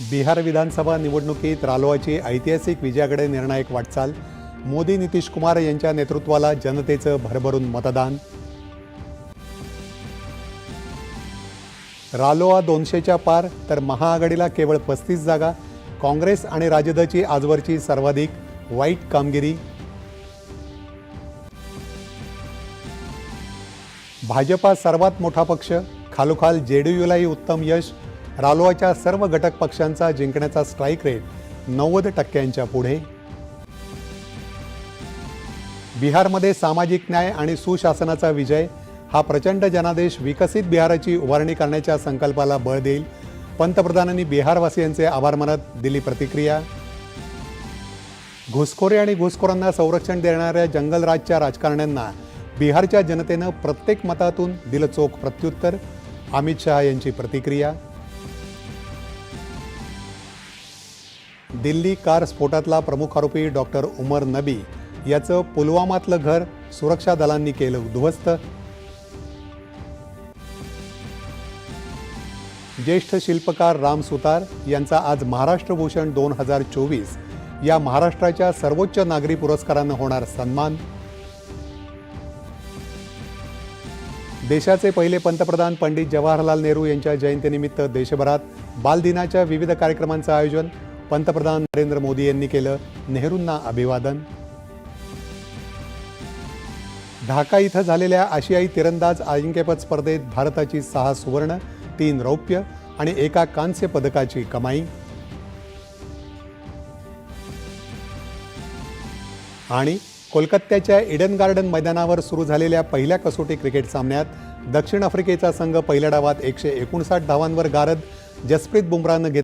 बिहार विधानसभा निवडणुकीत रालोआची ऐतिहासिक विजयाकडे निर्णायक वाटचाल. मोदी नितीश कुमार यांच्या नेतृत्वाला जनतेचं भरभरून मतदान. रालोआ दोनशेच्या पार तर महाआघाडीला केवळ पस्तीस जागा. काँग्रेस आणि राजदची आजवरची सर्वाधिक वाईट कामगिरी. भाजपा सर्वात मोठा पक्ष. खालोखाल जेडीयूलाही उत्तम यश. रालोआच्या सर्व घटक पक्षांचा जिंकण्याचा स्ट्राईक रेट नव्वद टक्क्यांच्या पुढे. बिहारमध्ये सामाजिक न्याय आणि सुशासनाचा विजय हा प्रचंड जनादेश विकसित बिहाराची उभारणी करण्याच्या संकल्पाला बळ देईल. पंतप्रधानांनी बिहारवासियांचे आभार मानत दिली प्रतिक्रिया. घुसखोरी आणि घुसखोरांना संरक्षण देणाऱ्या जंगलराजच्या राजकारण्यांना बिहारच्या जनतेनं प्रत्येक मतातून दिलं चोख प्रत्युत्तर. अमित शहा यांची प्रतिक्रिया. दिल्ली कार स्फोटातला प्रमुख आरोपी डॉक्टर उमर नबी याचं पुलवामातलं घर सुरक्षा दलांनी केलं उद्ध्वस्त. ज्येष्ठ शिल्पकार राम सुतार यांचा आज महाराष्ट्र भूषण दोन हजार चोवीस या महाराष्ट्राच्या सर्वोच्च नागरी पुरस्कारानं होणार सन्मान. देशाचे पहिले पंतप्रधान पंडित जवाहरलाल नेहरू यांच्या जयंतीनिमित्त देशभरात बालदिनाच्या विविध कार्यक्रमांचं आयोजन पंतप्रधान नरेंद्र मोदी यांनी केलं नेहरूंना अभिवादन. ढाका इथं झालेल्या आशियाई तिरंदाज अजिंक्यपद स्पर्धेत भारताची सहा सुवर्ण तीन रौप्य आणि एका कांस्य पदकाची कमाई. आणि कोलकात्याच्या इडन गार्डन मैदानावर सुरू झालेल्या पहिल्या कसोटी क्रिकेट सामन्यात दक्षिण आफ्रिकेचा संघ पहिल्या डावात एकशे एकोणसाठ धावांवर गारद जसप्रीत बुमराहनं घेतला